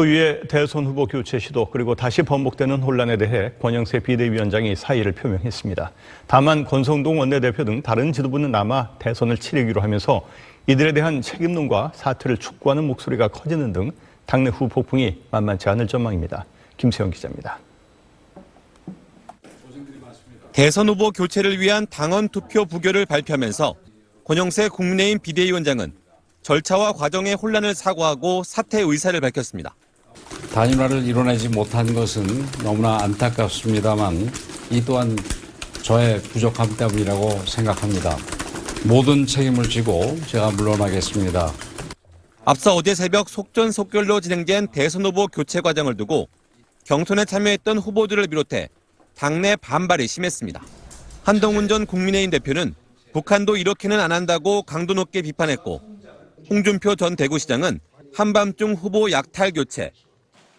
초유의 대선 후보 교체 시도 그리고 다시 번복되는 혼란에 대해 권영세 비대위원장이 사의를 표명했습니다. 다만 권성동 원내대표 등 다른 지도부는 남아 대선을 치르기로 하면서 이들에 대한 책임론과 사퇴를 촉구하는 목소리가 커지는 등 당내 후폭풍이 만만치 않을 전망입니다. 김세영 기자입니다. 대선 후보 교체를 위한 당원 투표 부결을 발표하면서 권영세 국민의힘 비대위원장은 절차와 과정의 혼란을 사과하고 사퇴 의사를 밝혔습니다. 단일화를 이뤄내지 못한 것은 너무나 안타깝습니다만 이 또한 저의 부족함 때문이라고 생각합니다. 모든 책임을 지고 제가 물러나겠습니다. 앞서 어제 새벽 속전속결로 진행된 대선 후보 교체 과정을 두고 경선에 참여했던 후보들을 비롯해 당내 반발이 심했습니다. 한동훈 전 국민의힘 대표는 북한도 이렇게는 안 한다고 강도 높게 비판했고 홍준표 전 대구시장은 한밤중 후보 약탈 교체,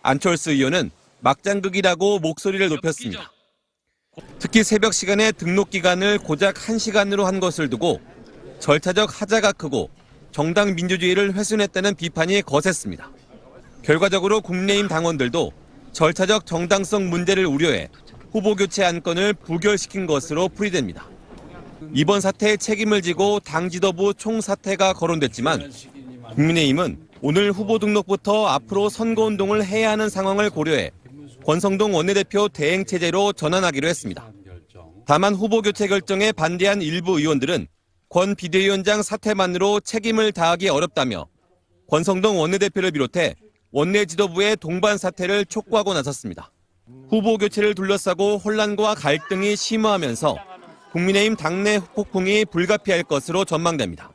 안철수 의원은 막장극이라고 목소리를 높였습니다. 특히 새벽 시간에 등록 기간을 고작 1시간으로 한 것을 두고 절차적 하자가 크고 정당 민주주의를 훼손했다는 비판이 거셌습니다. 결과적으로 국민의힘 당원들도 절차적 정당성 문제를 우려해 후보 교체 안건을 부결시킨 것으로 풀이됩니다. 이번 사태에 책임을 지고 당 지도부 총사퇴가 거론됐지만 국민의힘은 오늘 후보 등록부터 앞으로 선거운동을 해야 하는 상황을 고려해 권성동 원내대표 대행 체제로 전환하기로 했습니다. 다만 후보 교체 결정에 반대한 일부 의원들은 권 비대위원장 사퇴만으로 책임을 다하기 어렵다며 권성동 원내대표를 비롯해 원내 지도부의 동반 사퇴를 촉구하고 나섰습니다. 후보 교체를 둘러싸고 혼란과 갈등이 심화하면서 국민의힘 당내 폭풍이 불가피할 것으로 전망됩니다.